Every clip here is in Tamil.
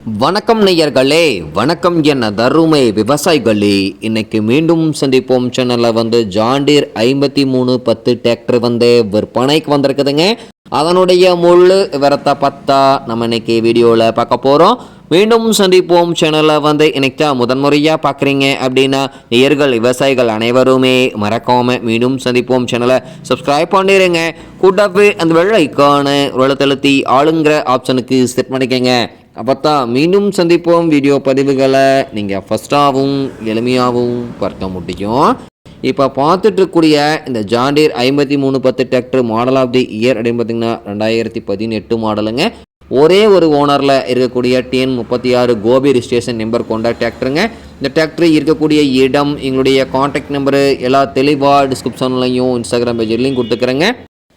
வணக்கம் நேயர்களே வணக்கம் என்ன தருமை விவசாயிகளே. இன்னைக்கு மீண்டும் சந்திப்போம். சேனலில் வந்து ஜாண்டீர் ஐம்பத்தி மூணு பத்து டிராக்டர் வந்து விற்பனைக்கு வந்திருக்குதுங்க. அதனுடைய முழு விவரத்தை பார்த்தா நம்ம இன்னைக்கு வீடியோவில் பார்க்க போகிறோம் மீண்டும் சந்திப்போம். சேனலில் வந்து இன்னைக்கு தான் முதன்முறையாக பார்க்குறீங்க அப்படின்னா நேயர்கள் விவசாயிகள் அனைவருமே மறக்காமல் மீண்டும் சந்திப்போம். சேனலை சப்ஸ்கிரைப் பண்ணிடுங்க கூட்டப்பு அந்த வெள்ளைக்கான உலகத்தழுத்தி ஆளுங்கிற ஆப்ஷனுக்கு செட் பண்ணிக்கங்க. அப்போத்தான் மீண்டும் சந்திப்போம் வீடியோ பதிவுகளை. நீங்கள் ஃபஸ்ட்டாகவும் எளிமையாகவும் பார்க்க முடியும். இப்போ பார்த்துட்டு இருக்கக்கூடிய இந்த ஜாண்டீர் ஐம்பத்தி மூணு பத்து tractor model of the year அப்படின்னு பார்த்தீங்கன்னா ரெண்டாயிரத்தி பதினெட்டு மாடலுங்க ஒரே ஒரு ஓனரில் இருக்கக்கூடிய டிஎன் முப்பத்தி ஆறு கோபி ரிஜிஸ்ட்ரேஷன் நம்பர் கொண்ட டிராக்டருங்க இந்த டிராக்டர் இருக்கக்கூடிய இடம் எங்களுடைய காண்டாக்ட் நம்பரு எல்லா தெளிவாக டிஸ்கிரிப்ஷன்லையும் இன்ஸ்டாகிராம் பேஜ்லையும் கொடுத்துக்கிறேங்க.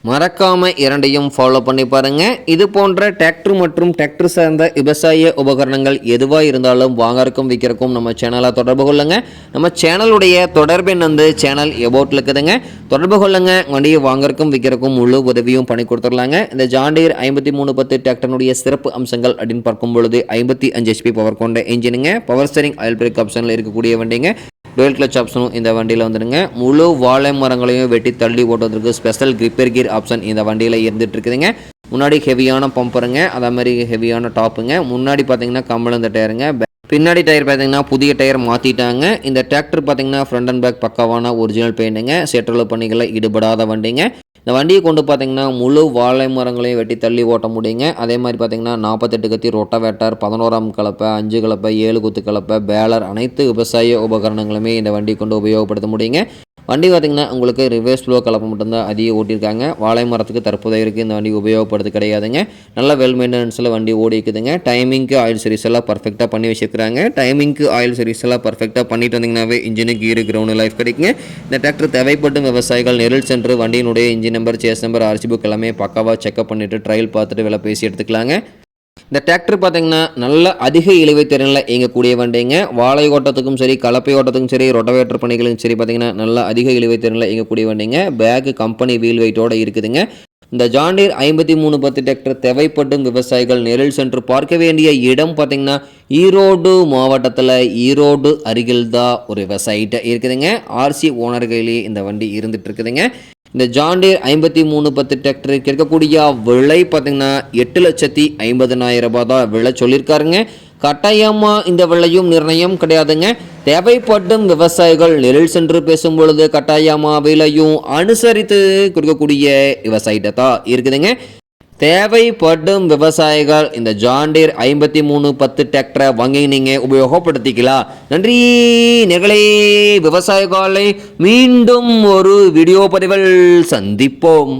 மறக்காமல் இரண்டையும் ஃபாலோ பண்ணி பாருங்கள் இது போன்ற டிராக்டர் மற்றும் டிராக்டர் சார்ந்த விவசாய உபகரணங்கள் எதுவாக இருந்தாலும் வாங்கறக்கும் விற்கிறக்கும் நம்ம சேனலை தொடர்பு கொள்ளுங்கள் நம்ம சேனலுடைய தொடர்பெண் வந்து சேனல் எபோட்டில் இருக்குதுங்க. தொடர்பு கொள்ளுங்கள் வண்டியை வாங்கறக்கும் விற்கிறக்கும் முழு உதவியும் பண்ணி கொடுத்துடலாங்க. இந்த ஜாண்டீர் ஐம்பத்தி மூணு பத்து டிராக்டருடைய சிறப்பு அம்சங்கள் அப்படின்னு பார்க்கும் பொழுது ஐம்பத்தி அஞ்சு ஹெச்பி பவர் கொண்ட இன்ஜினுங்க பவர் ஸ்டரிங் ஆயில் பிரேக் ஆப்ஷனில் இருக்கக்கூடிய வண்டிங்க. டுவெல் கிளச் ஆப்ஷனும் இந்த வண்டியில் வந்துடுங்க. முழு வாழை மரங்களையும் வெட்டி தள்ளி ஓட்டுவதற்கு ஸ்பெஷல் கிரிப்பர் கீர் ஆப்ஷன் இந்த வண்டியில் இருந்துட்டு இருக்குதுங்க முன்னாடி ஹெவியான பம்பருங்க அதே மாதிரி ஹெவியான டாப்புங்க முன்னாடி பார்த்தீங்கன்னா கம்பளந்த டயருங்க பின்னாடி டயர் பார்த்தீங்கன்னா புதிய டயர் மாற்றிட்டாங்க இந்த டிராக்டர் பார்த்தீங்கன்னா ஃப்ரண்ட் அண்ட் பேக் பக்காவான ஒரிஜினல் பெயிண்ட்டுங்க சேற்றல பணிகளை ஈடுபடாத வண்டிங்க. இந்த வண்டியை கொண்டு பார்த்திங்கன்னா முழு வாழை மரங்களையும் வெட்டி தள்ளி ஓட்ட முடியுங்க. அதே மாதிரி பார்த்திங்கன்னா நாற்பத்தெட்டு கத்தி ரொட்டவேட்டர் பதினோராம் கலப்பை அஞ்சு கலப்பை ஏழு குத்து கலப்பை பேலர் அனைத்து விவசாய உபகரணங்களுமே இந்த வண்டி கொண்டு உபயோகப்படுத்த முடியுங்க. வண்டி பார்த்திங்கன்னா உங்களுக்கு ரிவர்ஸ் ஃப்ளோ கலப்பை மட்டும்தான் அதிகம் ஓட்டியிருக்காங்க. வாழை மரத்துக்கு தற்போதைய இருக்குது இந்த வண்டி உபயோகப்படுது கிடையாதுங்க. நல்லா வெல் மெயின்டெனன்ஸில் வண்டி ஓடி இருக்குதுங்க டைமிங்க்கு ஆயில் சர்வீஸ் எல்லாம் பர்ஃபெக்டாக பண்ணி வச்சுருக்காங்க டைமிங்க்கு ஆயில் சர்வீஸ் எல்லாம் பர்ஃபெக்டாக பண்ணிட்டு வந்தீங்கன்னாவே இன்ஜினுக்கு கீரு கிரவுண்டு லைஃப் கிடைக்குங்க. இந்த டிராக்டர் தேவைப்படும் விவசாயிகள் நெருள் சென்று வண்டியினுடைய engine number chassis number RC book எல்லாமே பக்காவாக செக்அப் பண்ணிவிட்டு ட்ரையல் பார்த்துட்டு விலை பேசி எடுத்துக்கலாங்க. இந்த டிராக்டர் பார்த்தீங்கன்னா நல்ல அதிக இழுவை திறனில் இயங்கக்கூடிய வண்டிங்க. வாழை ஓட்டத்துக்கும் சரி கலப்பை ஓட்டத்துக்கும் சரி ரொட்டவேட்டர் பணிகளுக்கும் சரி பார்த்தீங்கன்னா நல்ல அதிக இழுவை திறனில் இயங்கக்கூடிய வண்டிங்க. பேக் கம்பெனி வீல் வெயிட்டோட இருக்குதுங்க. இந்த ஜாண்டீர் ஐம்பத்தி மூணு பத்து டிராக்டர் தேவைப்படும் விவசாயிகள் நேரில் சென்று பார்க்க வேண்டிய இடம் பார்த்தீங்கன்னா ஈரோடு மாவட்டத்தில் ஈரோடு அருகில் தான் ஒரு விவசாயிட்ட இருக்குதுங்க. ஆர்சி ஓனர்களிலேயே இந்த வண்டி இருந்துட்டு இருக்குதுங்க. இந்த ஜாண்டீர் ஐம்பத்தி மூணு பத்து டிராக்டருக்கு இருக்கக்கூடிய விலை பார்த்தீங்கன்னா எட்டு லட்சத்தி ஐம்பதனாயிரம் ரூபாய் தான் விலை சொல்லியிருக்காருங்க. கட்டாயமாக இந்த விலையும் நிர்ணயம் கிடையாதுங்க. தேவைப்படும் விவசாயிகள் நெரில் சென்று பேசும் பொழுது கட்டாயமாக விலையும் அனுசரித்து கொடுக்கக்கூடிய விவசாயிட்ட தான் இருக்குதுங்க. தேவைப்படும் விவசாயிகள் இந்த ஜாண்டீர் ஐம்பத்தி மூணு பத்து டிராக்டரை வாங்கி நீங்கள் உபயோகப்படுத்திக்கலாம். நன்றி நிகழே விவசாயிகளை மீண்டும் ஒரு வீடியோ பதிவில் சந்திப்போம்.